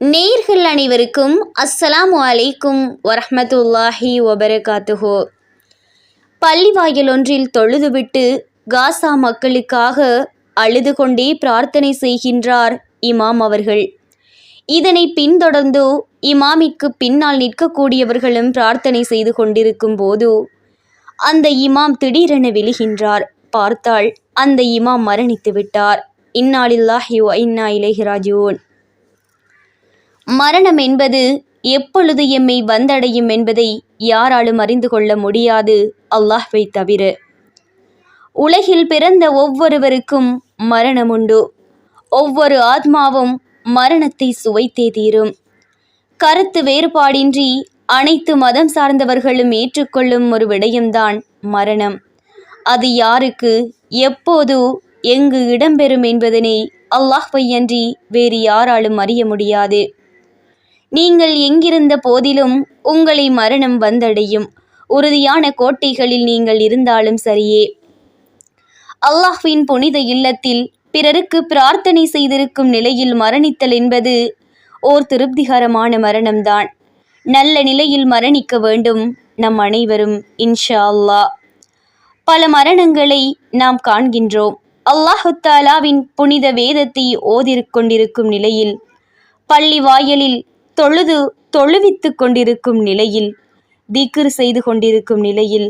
நேர்கள் அனைவருக்கும் அஸ்ஸலாமு அலைக்கும் வரஹ்மத்துல்லாஹி வபரகாத்துஹோ. பள்ளிவாயல் ஒன்றில் தொழுதுவிட்டு காசா மக்களுக்காக அழுது கொண்டே பிரார்த்தனை செய்கின்றார் இமாம் அவர்கள். இதனை பின்தொடர்ந்து இமாமிற்கு பின்னால் நிற்கக்கூடியவர்களும் பிரார்த்தனை செய்து கொண்டிருக்கும் போது அந்த இமாம் திடீரென விழுகின்றார். பார்த்தால் அந்த இமாம் மரணித்து விட்டார் இன்னாலில்லாஹி இன்னா இலைஹி மரணம் என்பது எப்பொழுது எம்மை வந்தடையும் என்பதை யாராலும் அறிந்து கொள்ள முடியாது அல்லாஹ்வை தவிர. உலகில் பிறந்த ஒவ்வொருவருக்கும் மரணம் உண்டு. ஒவ்வொரு ஆத்மாவும் மரணத்தை சுவைத்தே தீரும். கருத்து வேறுபாடின்றி அனைத்து மதம் சார்ந்தவர்களும் ஏற்றுக்கொள்ளும் ஒரு விடயம்தான் மரணம். அது யாருக்கு எப்போது எங்கு இடம்பெறும் என்பதனை அல்லாஹ்வையன்றி வேறு யாராலும் அறிய முடியாது. நீங்கள் எங்கிருந்த போதிலும் உங்களை மரணம் வந்தடையும். உறுதியான கோட்டைகளில் நீங்கள் இருந்தாலும் சரியே. அல்லாஹ்வின் புனித இல்லத்தில் பிறருக்கு பிரார்த்தனை செய்திருக்கும் நிலையில் மரணித்தல் என்பது ஓர் திருப்திகரமான மரணம்தான். நல்ல நிலையில் மரணிக்க வேண்டும் நம் அனைவரும் இன்ஷா அல்லாஹ். பல மரணங்களை நாம் காண்கின்றோம். அல்லாஹுத்தாலாவின் புனித வேதத்தை ஓதிருக்கொண்டிருக்கும் நிலையில் பள்ளி வாயலில் தொழுது தொழுவித்து கொண்டிருக்கும் நிலையில் திக்ர் செய்து கொண்டிருக்கும் நிலையில்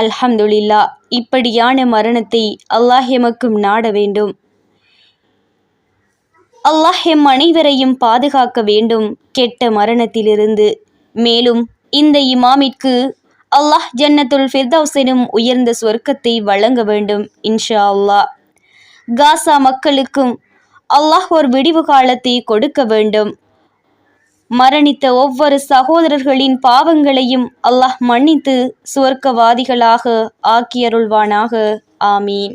அல்ஹம்துலில்லா இப்படியான மரணத்தை அல்லாஹ் எமக்கும் நாட வேண்டும். அல்லாஹ் எம் அனைவரையும் பாதுகாக்க வேண்டும் கெட்ட மரணத்திலிருந்து. மேலும் இந்த இமாமிற்கு அல்லாஹ் ஜன்னத்துல் ஃபிர்தௌஸ் உயர்ந்த சொர்க்கத்தை வழங்க வேண்டும் இன்ஷா அல்லாஹ். காசா மக்களுக்கும் அல்லாஹ் ஒரு விடிவு காலத்தை கொடுக்க வேண்டும். மரணித்த ஒவ்வொரு சகோதரர்களின் பாவங்களையும் அல்லாஹ் மன்னித்து சுவர்க்கவாதிகளாக ஆக்கியருள்வானாக. ஆமீன்.